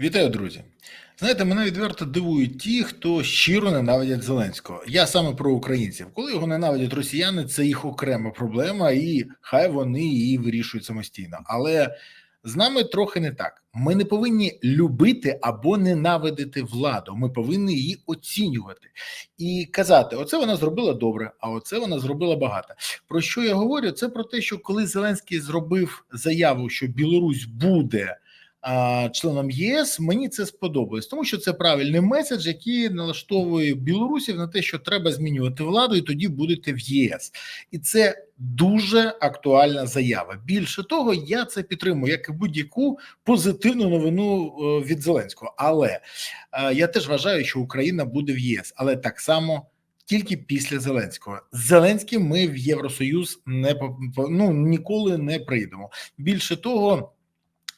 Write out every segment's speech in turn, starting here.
Вітаю, друзі. Знаєте, мене відверто дивують ті, хто щиро ненавидять Зеленського. Я саме про українців. Коли його ненавидять росіяни, це їх окрема проблема, і хай вони її вирішують самостійно. Але з нами трохи не так. Ми не повинні любити або ненавидити владу. Ми повинні її оцінювати і казати: оце вона зробила добре, а оце вона зробила багато. Про що я говорю? Це про те, що коли Зеленський зробив заяву, що Білорусь буде членом ЄС, мені це сподобалось, тому що це правильний меседж, який налаштовує білорусів на те, що треба змінювати владу, і тоді будете в ЄС, і це дуже актуальна заява. Більше того, я це підтримую як і будь-яку позитивну новину е, від Зеленського. Але е, я теж вважаю, що Україна буде в ЄС, але так само. Тільки після Зеленського Зеленським ми в Євросоюз не ну, ніколи не прийдемо. Більше того,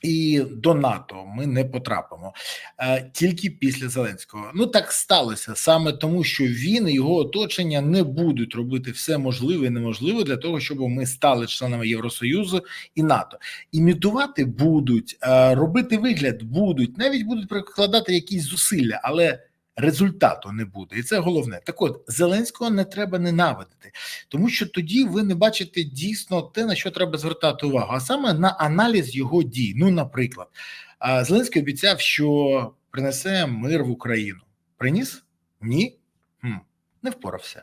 і до НАТО ми не потрапимо е, тільки після Зеленського. Ну так сталося саме тому, що він і його оточення не будуть робити все можливе і неможливе для того, щоб ми стали членами Євросоюзу і НАТО. Імітувати будуть, е, робити вигляд будуть, навіть будуть прикладати якісь зусилля, але результату не буде, і це головне. Так от Зеленського не треба ненавидити, тому що тоді ви не бачите дійсно те, на що треба звертати увагу, а саме на аналіз його дій. Ну, наприклад, Зеленський обіцяв, що принесе мир в Україну. Приніс? Ні. Хм. Не впорався.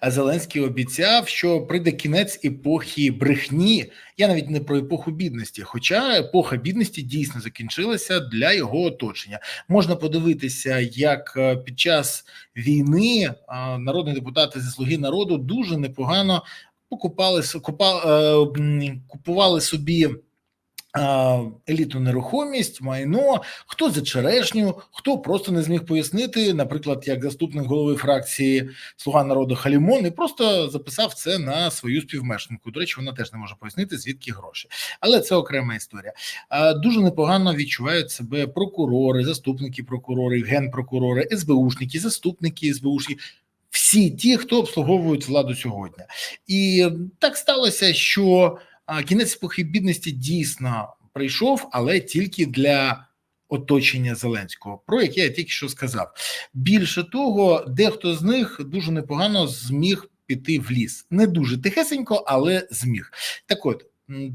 А Зеленський обіцяв, що прийде кінець епохи брехні. Я навіть не про епоху бідності, хоча епоха бідності дійсно закінчилася для його оточення. Можна подивитися, як е, під час війни народні депутати зі слуги народу дуже непогано покупали с- купа, е, купували собі. Елітну нерухомість, майно, хто за черешню, хто просто не зміг пояснити, наприклад, як заступник голови фракції Слуга народу Халімон, і просто записав це на свою співмешканку. До речі, вона теж не може пояснити, звідки гроші. Але це окрема історія. Дуже непогано відчувають себе прокурори, заступники прокурорів, генпрокурори, СБУшники, заступники СБУшники. Всі ті, хто обслуговують владу сьогодні, і так сталося, що кінець епохи бідності дійсно прийшов, але тільки для оточення Зеленського, про яке я тільки що сказав. Більше того, дехто з них дуже непогано зміг піти в ліс. Не дуже тихесенько, але зміг. Так от.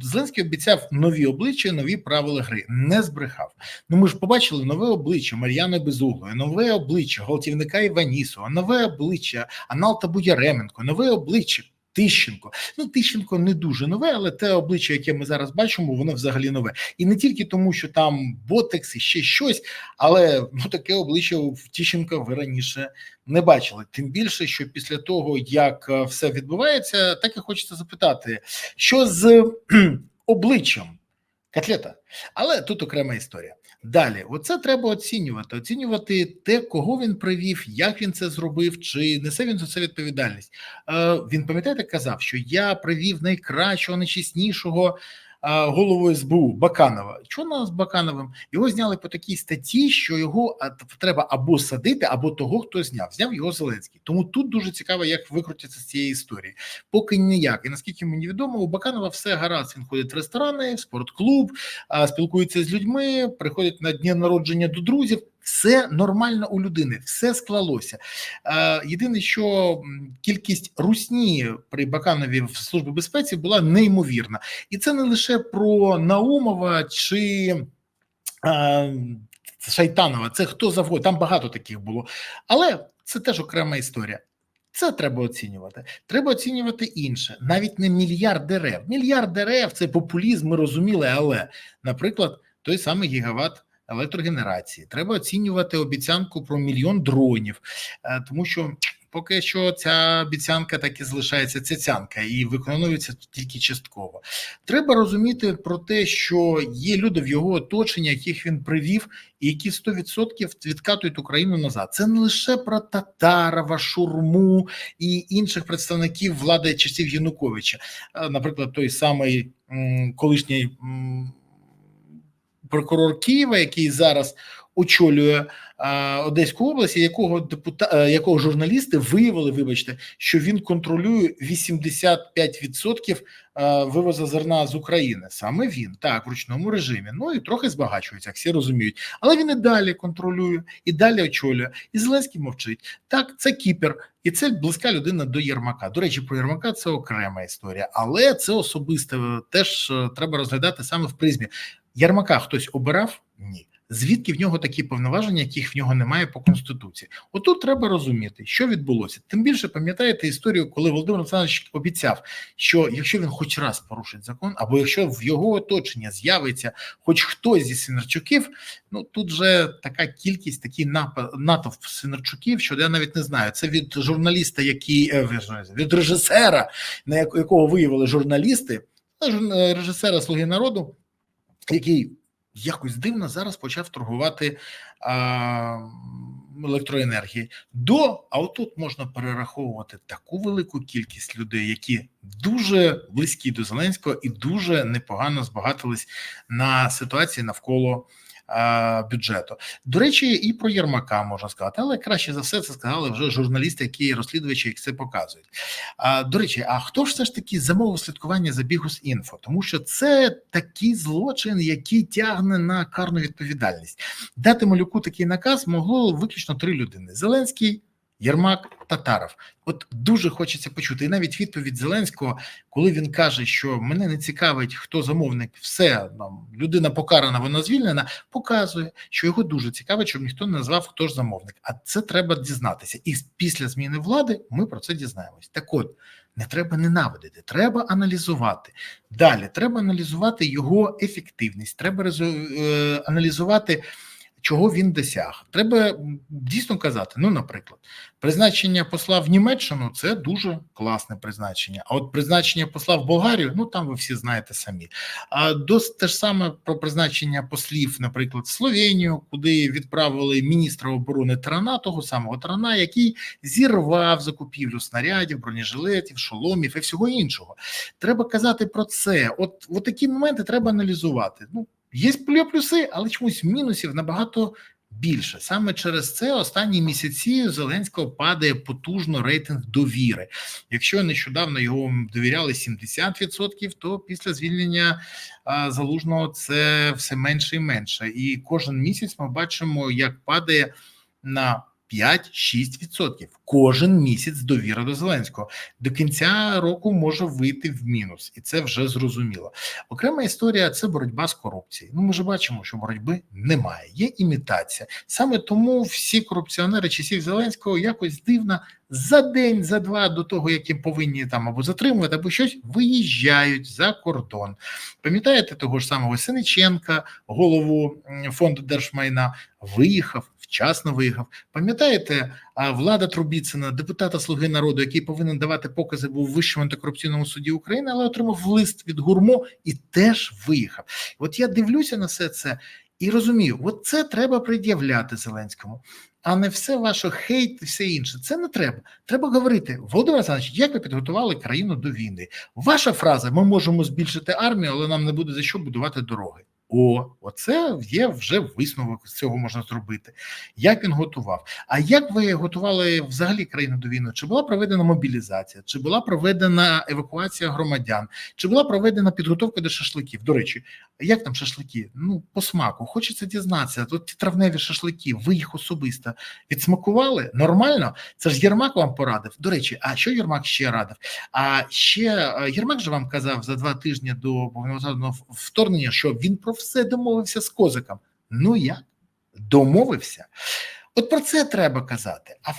Зеленський обіцяв нові обличчя, нові правила гри. Не збрехав. Ну ми ж побачили нове обличчя Мар'яни Безуглої, нове обличчя гвалтівника Іванісова, нове обличчя Аналта Буяременко, нове обличчя Тищенко. Ну, Тищенко не дуже нове, але те обличчя, яке ми зараз бачимо, воно взагалі нове. І не тільки тому, що там ботекс і ще щось, але ну таке обличчя в Тищенка ви раніше не бачили. Тим більше, що після того, як е, все відбувається, так і хочеться запитати, що з обличчям котлета. Але тут окрема історія. Далі, оце треба оцінювати. Оцінювати те, кого він привів, як він це зробив, чи несе він за це відповідальність. Е, він пам'ятаєте, казав, що я привів найкращого, найчеснішого голову СБУ Баканова. Нас з Бакановим? Його зняли по такій статті, що його треба або садити, або того, хто зняв. Зняв його Зеленський. Тому тут дуже цікаво, як викрутяться з цієї історії. Поки ніяк. І наскільки мені відомо, у Баканова все гаразд. Він ходить в ресторани, в спортклуб, спілкується з людьми, приходить на дні народження до друзів. Все нормально у людини, все склалося. Е, Єдине, що кількість русні при Баканові в службі безпеці була неймовірна, і це не лише про Наумова чи е, Шайтанова, це хто завгодно, там багато таких було. Але це теж окрема історія. Це треба оцінювати. Треба оцінювати інше, навіть не мільярд дерев. Мільярд дерев це популізм, ми розуміли, але, наприклад, той самий гігават електрогенерації. Треба оцінювати обіцянку про мільйон дронів, е, тому що поки що ця обіцянка так і залишається цяцянка і виконується тільки частково. Треба розуміти про те, що є люди в його оточенні, яких він привів, і які 100% відкатують Україну назад. Це не лише про Татарова, Шурму і інших представників влади часів Януковича, Е, наприклад, той самий колишній прокурор Києва, який зараз очолює а, Одеської області, якого депута, е, якого журналісти виявили, вибачте, що він контролює 85% е, вивозу зерна з України. Саме він так в ручному режимі. Ну і трохи збагачується, як всі розуміють. Але він і далі контролює, і далі очолює. І Зеленський мовчить. Так, це Кіпер, і це близька людина до Єрмака. До речі, про Єрмака це окрема історія, але це особисте теж е, треба розглядати саме в призмі. Єрмака хтось обирав? Ні. Звідки в нього такі повноваження, яких в нього немає по конституції? Отут треба розуміти, що відбулося. Тим більше пам'ятаєте історію, коли Володимир Олександрович обіцяв, що якщо він хоч раз порушить закон, або якщо в його оточенні з'явиться хоч хтось зі Синарчуків, ну тут же така кількість, такий натовп Синарчуків, що я навіть не знаю. Це від журналіста, який е, від режисера, на якого виявили журналісти, е, режисера Слуги народу, який якось дивно зараз почав торгувати а, електроенергією. До а отут можна перераховувати таку велику кількість людей, які дуже близькі до Зеленського і дуже непогано збагатились на ситуації навколо. Бюджету до речі, і про Єрмака можна сказати, але краще за все це сказали вже журналісти, які розслідувачі, як це показують. До речі, а хто ж все ж таки замовив слідкування за Бігус.Інфо? Тому що це такий злочин, який тягне на карну відповідальність. Дати малюку такий наказ могло виключно три людини: Зеленський. Єрмак Татаров, от дуже хочеться почути, і навіть відповідь Зеленського, коли він каже, що мене не цікавить, хто замовник, все там людина покарана, вона звільнена, показує, що його дуже цікавить, щоб ніхто не назвав, хто ж замовник. А це треба дізнатися. І після зміни влади ми про це дізнаємось. Так, от не треба ненавидити, треба аналізувати. Далі треба аналізувати його ефективність, треба е, аналізувати чого він досяг. Треба дійсно казати. Ну, наприклад, призначення посла в Німеччину це дуже класне призначення. А от призначення посла в Болгарію, ну там ви всі знаєте самі. А до те ж саме про призначення послів, наприклад, в Словенію, куди відправили міністра оборони Тарана, того самого Тарана, який зірвав закупівлю снарядів, бронежилетів, шоломів і всього іншого. Треба казати про це. От, от такі моменти треба аналізувати. Ну. Є плюси, але чомусь мінусів набагато більше. Саме через це останні місяці Зеленського падає потужно рейтинг довіри. Якщо нещодавно його довіряли 70%, то після звільнення залужного це все менше і менше. І кожен місяць ми бачимо, як падає на 5-6%. Кожен місяць довіра до Зеленського до кінця року може вийти в мінус, і це вже зрозуміло. Окрема історія це боротьба з корупцією. Ну, ми вже бачимо, що боротьби немає, є імітація. Саме тому всі корупціонери часів Зеленського якось дивно за день, за два до того, як їм повинні там або затримувати, або щось виїжджають за кордон. Пам'ятаєте того ж самого Синиченка, голову фонду держмайна, виїхав. Вчасно виїхав. Пам'ятаєте, влада Трубіцина, депутата Слуги народу, який повинен давати покази, був в вищому антикорупційному суді України, але отримав лист від гурмо і теж виїхав. От я дивлюся на все це і розумію, от це треба пред'являти Зеленському, а не все ваше хейт і все інше. Це не треба. Треба говорити, Володимир Олександрович, як ви підготували країну до війни? Ваша фраза: ми можемо збільшити армію, але нам не буде за що будувати дороги. О, оце є вже висновок з цього можна зробити. Як він готував? А як ви готували взагалі країну до війни? Чи була проведена мобілізація, чи була проведена евакуація громадян, чи була проведена підготовка до шашликів? До речі, як там шашлики? Ну, по смаку, хочеться дізнатися. Тут ті травневі шашлики, ви їх особисто відсмакували? Нормально? Це ж Єрмак вам порадив. До речі, а що Єрмак ще радив? А ще Єрмак же вам казав за два тижні до повномасштабного вторгнення, що він про все домовився з козаком. Ну як? Домовився? От про це треба казати. А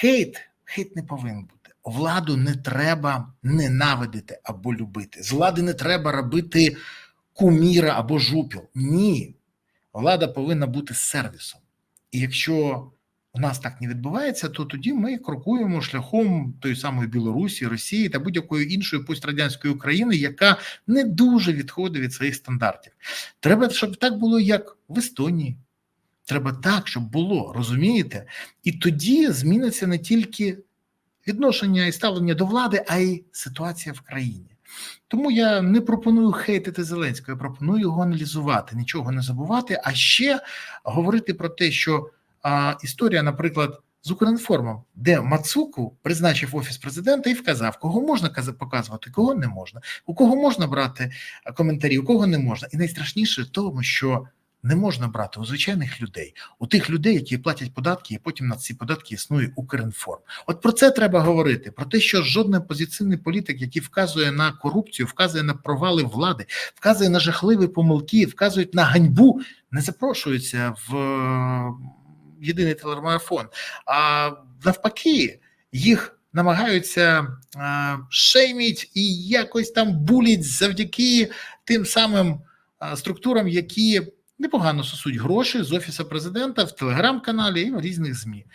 хейт, хейт не повинен бути. Владу не треба ненавидити або любити. З влади не треба робити куміра або жупіл. Ні. Влада повинна бути сервісом. І якщо у нас так не відбувається, то тоді ми крокуємо шляхом тої самої Білорусі, Росії та будь-якої іншої пострадянської України, яка не дуже відходить від своїх стандартів. Треба, щоб так було, як в Естонії. Треба так, щоб було, розумієте? І тоді зміниться не тільки відношення і ставлення до влади, а й ситуація в країні. Тому я не пропоную хейтити Зеленського, я пропоную його аналізувати, нічого не забувати, а ще говорити про те, що а, історія, наприклад, з Укрінформом, де Мацуку призначив офіс президента і вказав, кого можна показувати, кого не можна, у кого можна брати коментарі, у кого не можна. І найстрашніше в тому, що не можна брати у звичайних людей, у тих людей, які платять податки, і потім на ці податки існує Укрінформ. От про це треба говорити: про те, що жоден позиційний політик, який вказує на корупцію, вказує на провали влади, вказує на жахливі помилки, вказують на ганьбу, не запрошується в е, єдиний телемарафон. А навпаки, їх намагаються шейміть і якось там булять завдяки тим самим структурам, які непогано сосуть гроші з офісу президента в телеграм-каналі і в різних змі.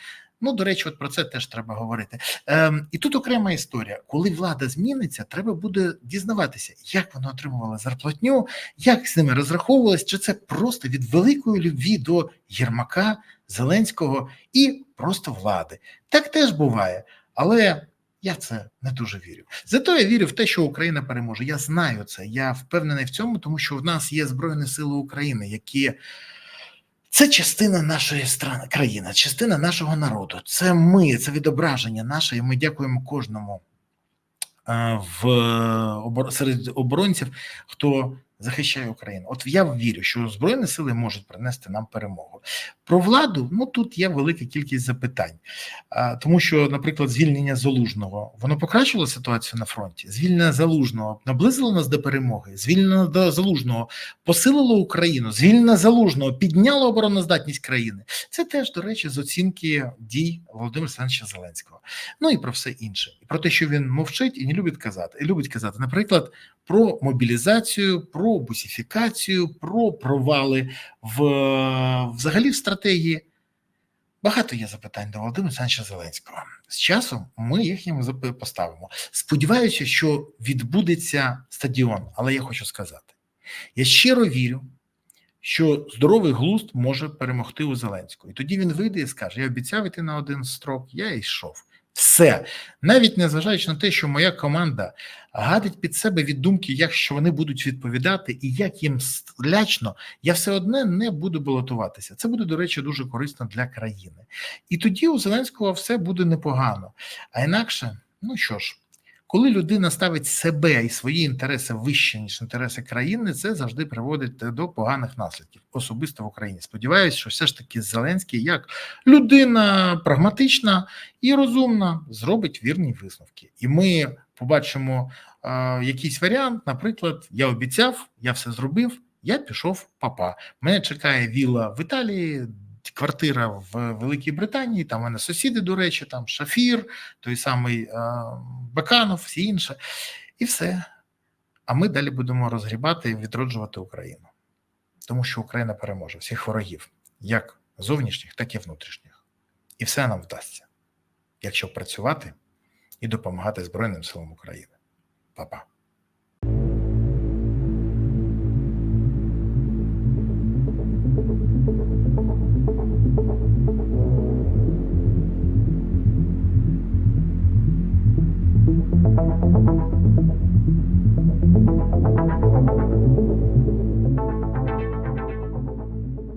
Ну, до речі, от про це теж треба говорити. Ем, І тут окрема історія. Коли влада зміниться, треба буде дізнаватися, як вона отримувала зарплатню, як з ними розраховувалась, чи це просто від великої любві до Єрмака, Зеленського і просто влади. Так теж буває, але я це не дуже вірю. Зато я вірю в те, що Україна переможе. Я знаю це. Я впевнений в цьому, тому що в нас є Збройні Сили України, які це частина нашої страни, країни, частина нашого народу. Це ми, це відображення наше, і ми дякуємо кожному е, в серед оборонців, хто захищає Україну. От я вірю, що збройні сили можуть принести нам перемогу. Про владу ну тут є велика кількість запитань, тому що, наприклад, звільнення залужного воно покращило ситуацію на фронті. Звільнення залужного наблизило нас до перемоги. Звільнення до залужного посилило Україну. Звільнення залужного підняло обороноздатність країни. Це теж до речі з оцінки дій Володимира Олександровича Зеленського. Ну і про все інше, і про те, що він мовчить і не любить казати, і любить казати, наприклад, про мобілізацію, про бусифікацію, про провали в взагалі в стратегії. Багато є запитань до Володимира Олександровича Зеленського. З часом ми їх йому поставимо. Сподіваюся, що відбудеться стадіон, але я хочу сказати: я щиро вірю, що здоровий глузд може перемогти у Зеленського. І тоді він вийде і скаже: Я обіцяв іти на один строк, я йшов. Все, навіть незважаючи на те, що моя команда гадить під себе від думки, як що вони будуть відповідати, і як їм лячно, я все одне не буду балотуватися. Це буде, до речі, дуже корисно для країни. І тоді у Зеленського все буде непогано. А інакше, ну що ж. Коли людина ставить себе і свої інтереси вище ніж інтереси країни, це завжди приводить до поганих наслідків, особисто в Україні. Сподіваюся, що все ж таки Зеленський, як людина прагматична і розумна, зробить вірні висновки, і ми побачимо е, якийсь варіант. Наприклад, я обіцяв, я все зробив. Я пішов папа. Мене чекає віла в Італії квартира в Великій Британії, там у мене сусіди, до речі, там Шафір, той самий е, Баканов, всі інше, і все. А ми далі будемо розгрібати і відроджувати Україну, тому що Україна переможе всіх ворогів, як зовнішніх, так і внутрішніх. І все нам вдасться, якщо працювати і допомагати Збройним силам України. Па-па.